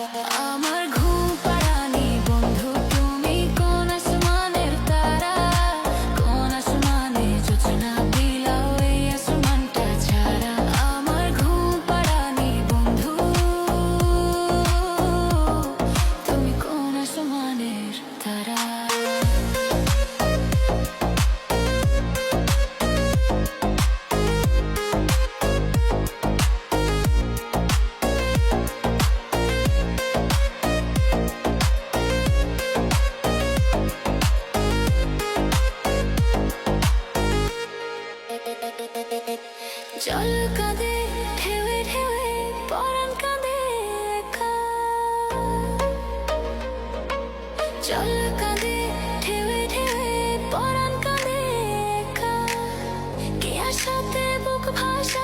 I'm a জল কাঁদে, ঢেউয়ে ঢেউয়ে, পরাণ কাঁদে একা। জল কাঁদে, ঢেউয়ে ঢেউয়ে, পরাণ কাঁদে একা। কে সাথে বুক ভাসাইলা